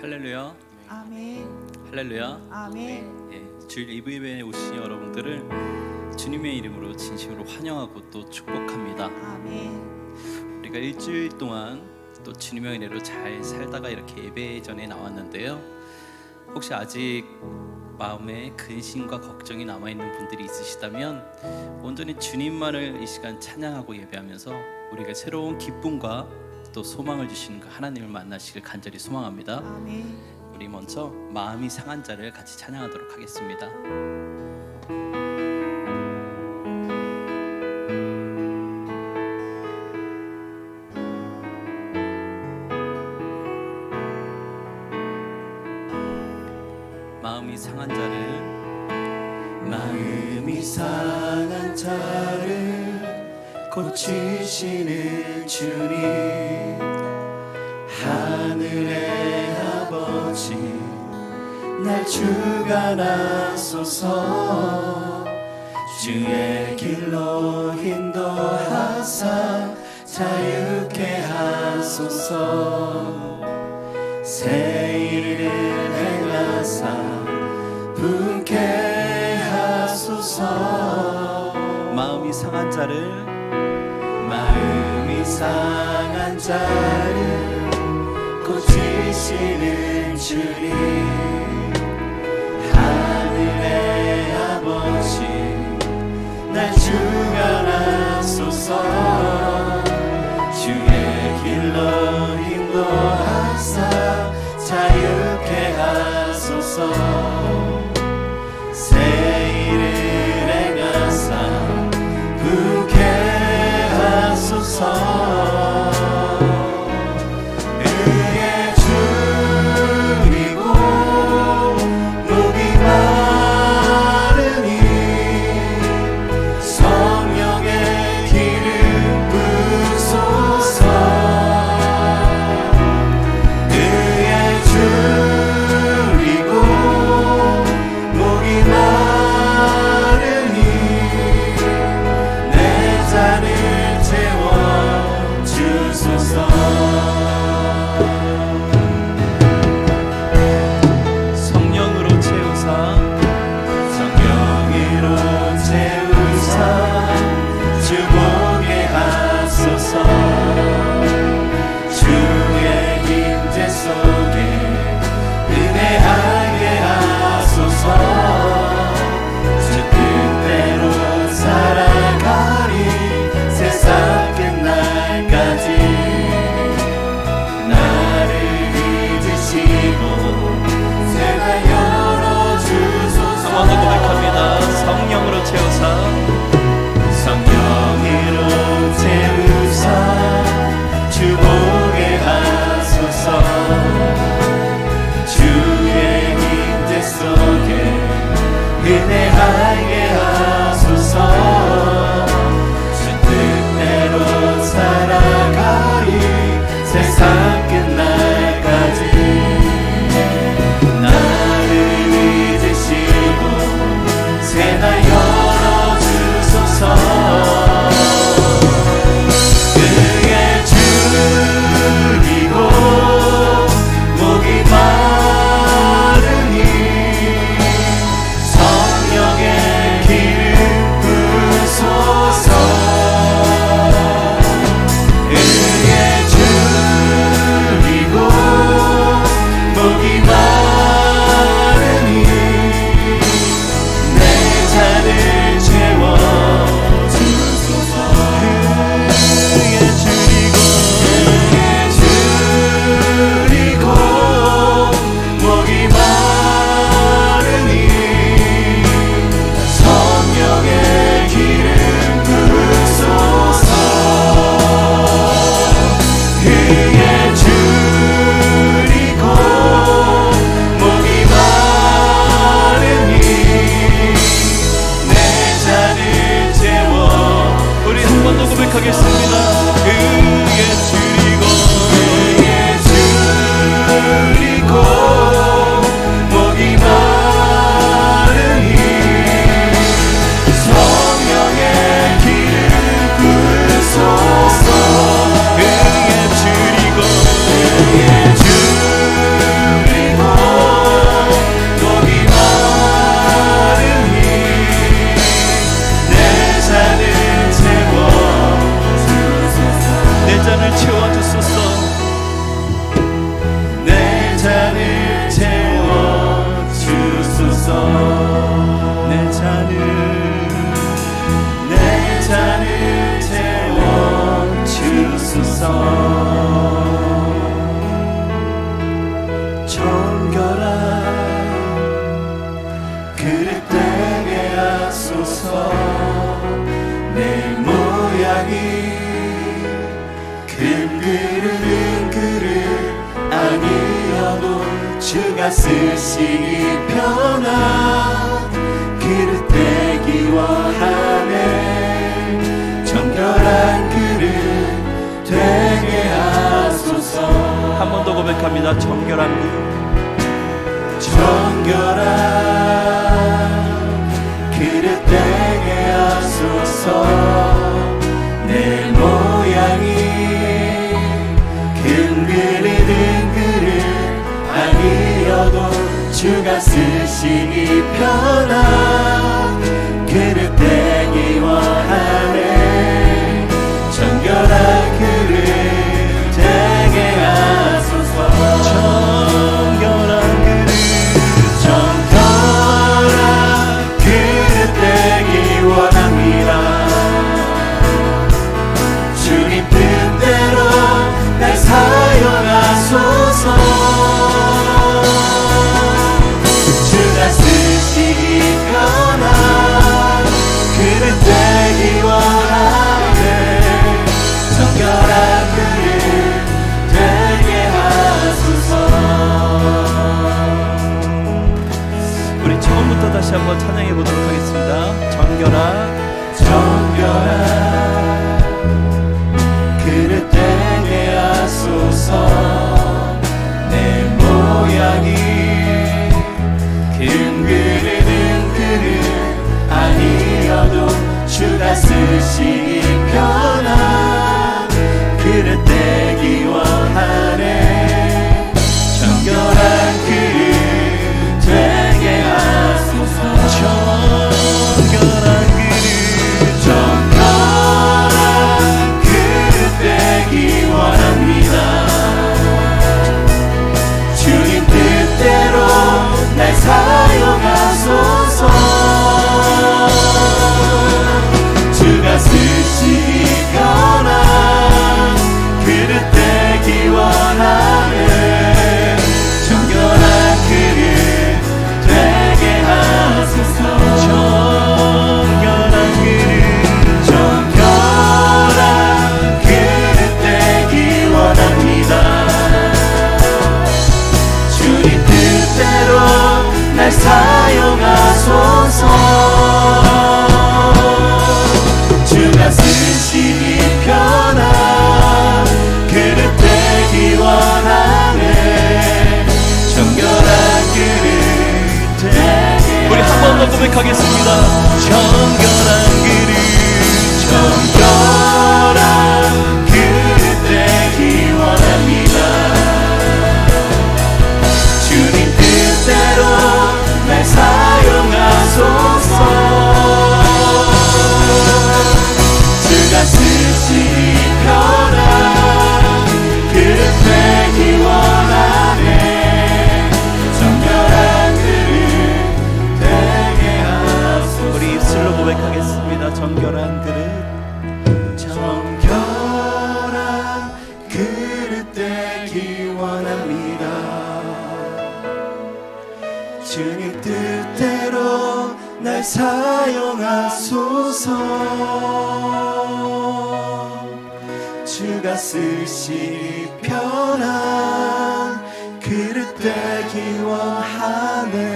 할렐루야, 아멘. 할렐루야. 아멘. 예, 주일 이브에 오신 여러분들을 주님의 이름으로 진심으로 환영하고 또 축복합니다. 아멘. 우리가 일주일 동안 또 주님의 은혜로 잘 살다가 이렇게 예배 전에 나왔는데요. 혹시 아직 마음에 근심과 걱정이 남아 있는 분들이 있으시다면 온전히 주님만을 이 시간 찬양하고 예배하면서 우리가 새로운 기쁨과 또 소망을 주시는 그 하나님을 만나시길 간절히 소망합니다. 우리 먼저 마음이 상한 자를 같이 찬양하도록 하겠습니다. 마음이 상한 자를 마음이 상한 자를 고치시는 주님 하늘의 아버지 날 주관하소서 주의 길로 인도하사 자유케 하소서. 새 일을 행하사 분케 하소서. 마음이 상한 자를 마음 이 상한 자를 고치시는 주님. 하늘의 아버지 날 주관하소서. 주의 길로 인도하사 자유케 하소서 주가 쓰시니 변화 그릇 되기와 하네 정결한 그릇 되게 하소서. 한 번 더 고백합니다. 정결한 그릇. 정결한 그릇 되게 하소서. 주가 쓰시니 편안 sim. 우선 주가 쓰시니 편한 그릇 되기 원하네.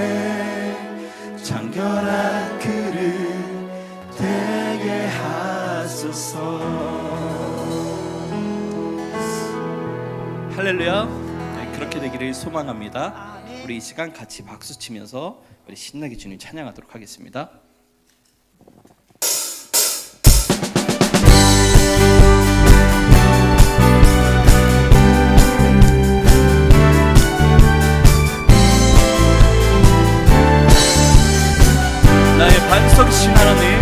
정결한 그릇 되게 하소서. 할렐루야. 네, 그렇게 되기를 소망합니다. 우리 이 시간 같이 박수 치면서 우리 신나게 주님 찬양하도록 하겠습니다. 반석이신 하나님.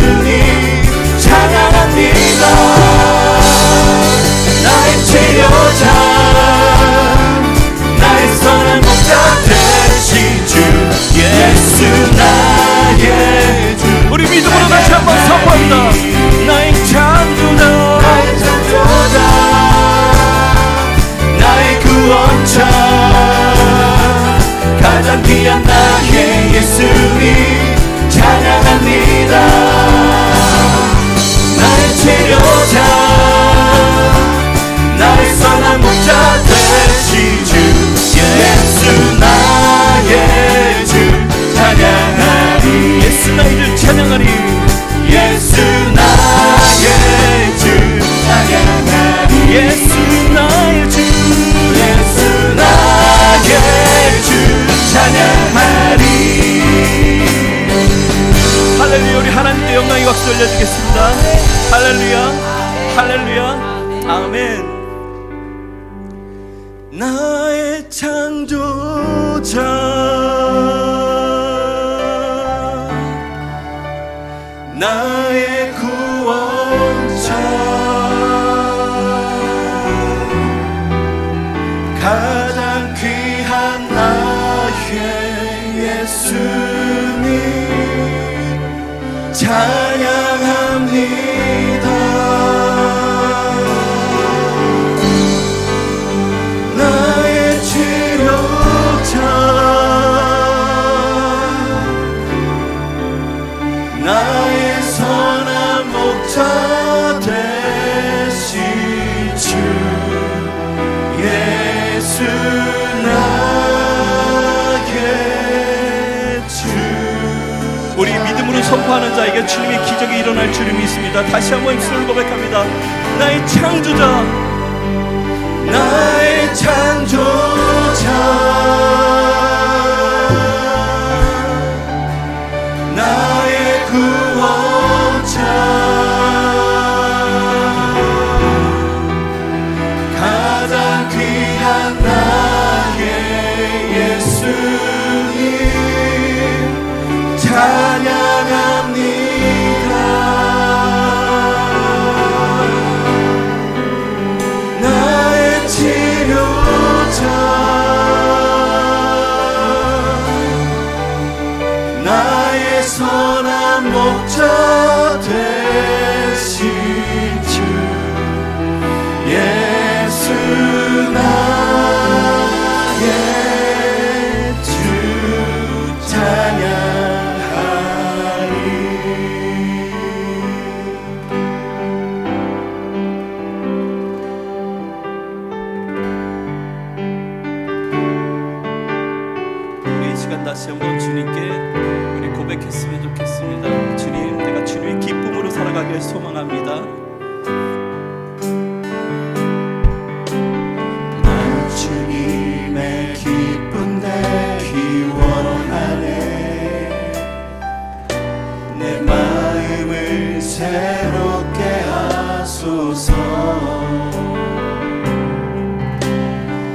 do. 선포하는 자에게 주님의 기적이 일어날 주님이 있습니다. 다시 한번 입술을 고백합니다. 나의 창조자, 나의 창조자. return. 마음을 새롭게 하소서.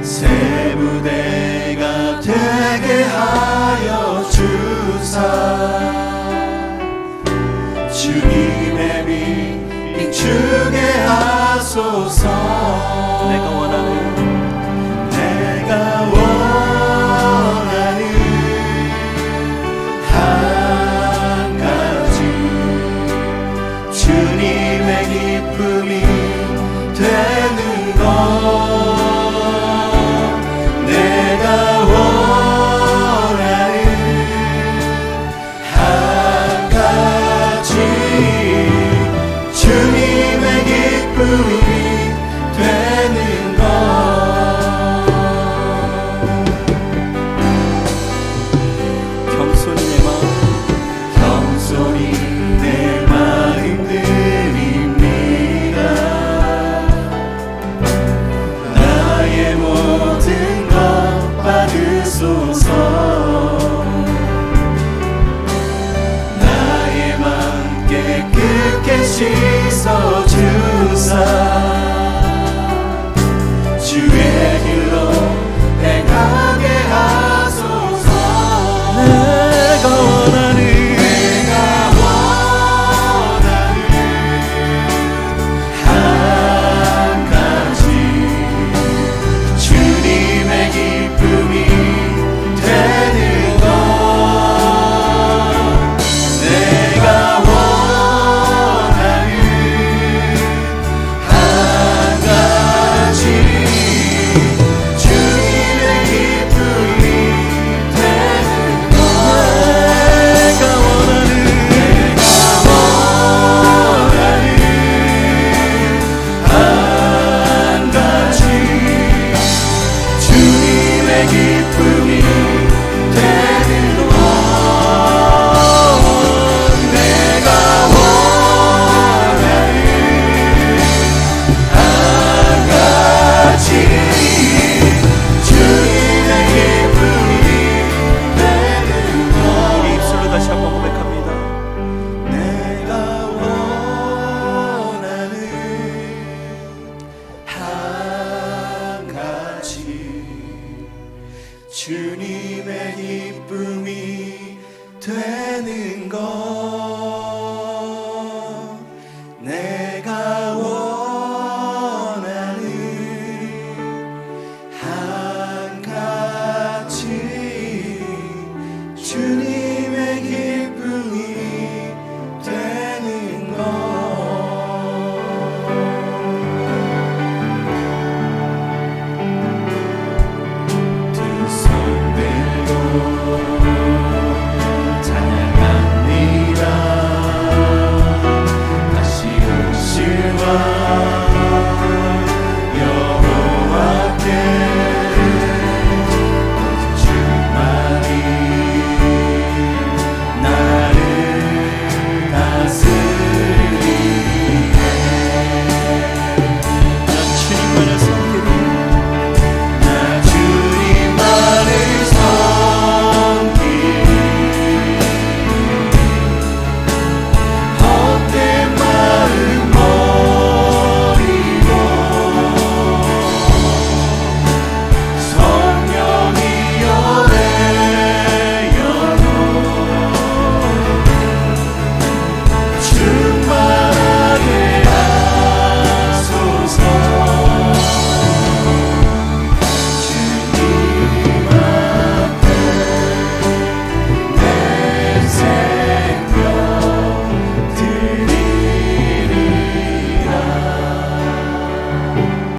새 무대가 되게 하여 주사. 주님의 빛 비추게 하소서. 내가 원하는